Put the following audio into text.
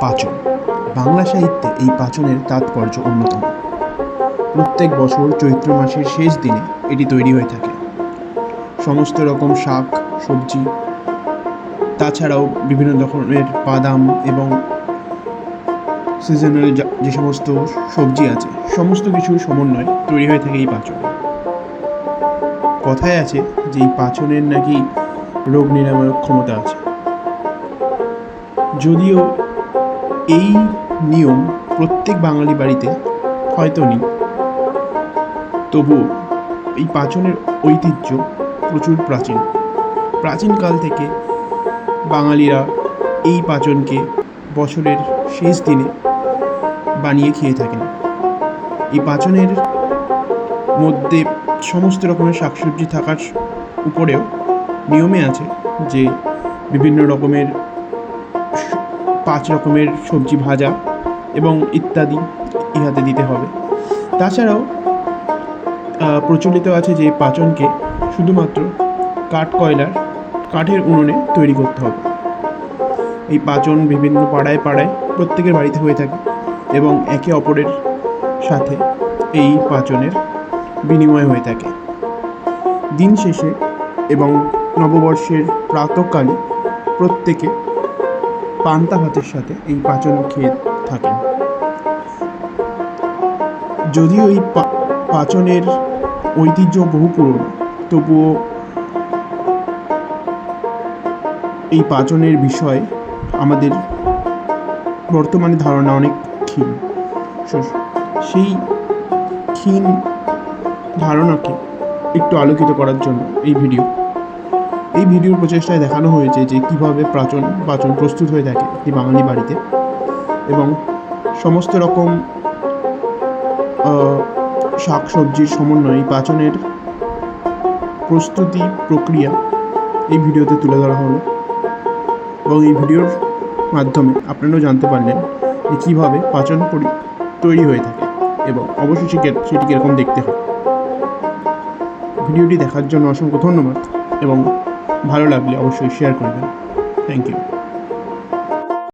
পাচন। বাংলা সাহিত্যে এই পাচনের তাৎপর্য অন্যতম। প্রত্যেক বছর চৈত্র মাসের শেষ দিনে এটি তৈরি হয়ে থাকে। সমস্ত রকম শাক, সবজি, তাছাড়াও বিভিন্ন ধরনের বাদাম এবং সিজনাল যে সমস্ত সবজি আছে, সমস্ত কিছুর সমন্বয় তৈরি হয়ে থাকে এই পাচন। কথায় আছে যে এই পাচনের নাকি রোগ নিরাময়ক ক্ষমতা আছে। যদিও এই নিয়ম প্রত্যেক বাঙালি বাড়িতে হয়তো নেই। তবুও এই পাচনের ঐতিহ্য প্রচুর প্রাচীন। প্রাচীনকাল থেকে বাঙালিরা এই পাচনকে বছরের শেষ দিনে বানিয়ে খেয়ে থাকেন। এই পাচনের মধ্যে সমস্ত রকমের শাকসবজি থাকার উপরেও নিয়মে আছে যে বিভিন্ন রকমের পাঁচ রকমের সবজি ভাজা এবং ইত্যাদি ইহাতে দিতে হবে। তাছাড়াও প্রচলিত আছে যে পাচনকে শুধুমাত্র কাঠ কয়লার কাঠের উনুনে তৈরি করতে হবে। এই পাচন বিভিন্ন পাড়ায় পাড়ায় প্রত্যেকের বাড়িতে হয়ে থাকে এবং একে অপরের সাথে এই পাচনের বিনিময় হয়ে থাকে। দিন শেষে এবং নববর্ষের প্রাতকালে প্রত্যেকে পান্তা ভাতের সাথে এই পাচন খেয়ে থাকেন যদিও এই পাচনের ঐতিহ্য বহু পুরনো, তবুও এই পাচনের বিষয়ে আমাদের বর্তমানে ধারণা অনেক ক্ষীণ। সেই ক্ষীণ ধারণাকে একটু আলোকিত করার জন্য এই ভিডিও এই ভিডিওর প্রচেষ্টায় দেখানো হয়েছে যে কীভাবে প্রাচন পাচন প্রস্তুত হয়ে থাকে একটি বাঙালি বাড়িতে। এবং সমস্ত রকম শাক সবজির সমন্বয়ে পাচনের প্রস্তুতি প্রক্রিয়া এই ভিডিওতে তুলে ধরা হলো। এবং এই ভিডিওর মাধ্যমে আপনারাও জানতে পারলেন যে কীভাবে পাচন তৈরি হয়ে থাকে এবং সেটি- সেটি কীরকম দেখতে হয়। ভিডিওটি দেখার জন্য অসংখ্য ধন্যবাদ এবং ভালো লাগলে অবশ্যই শেয়ার করবেন। Thank you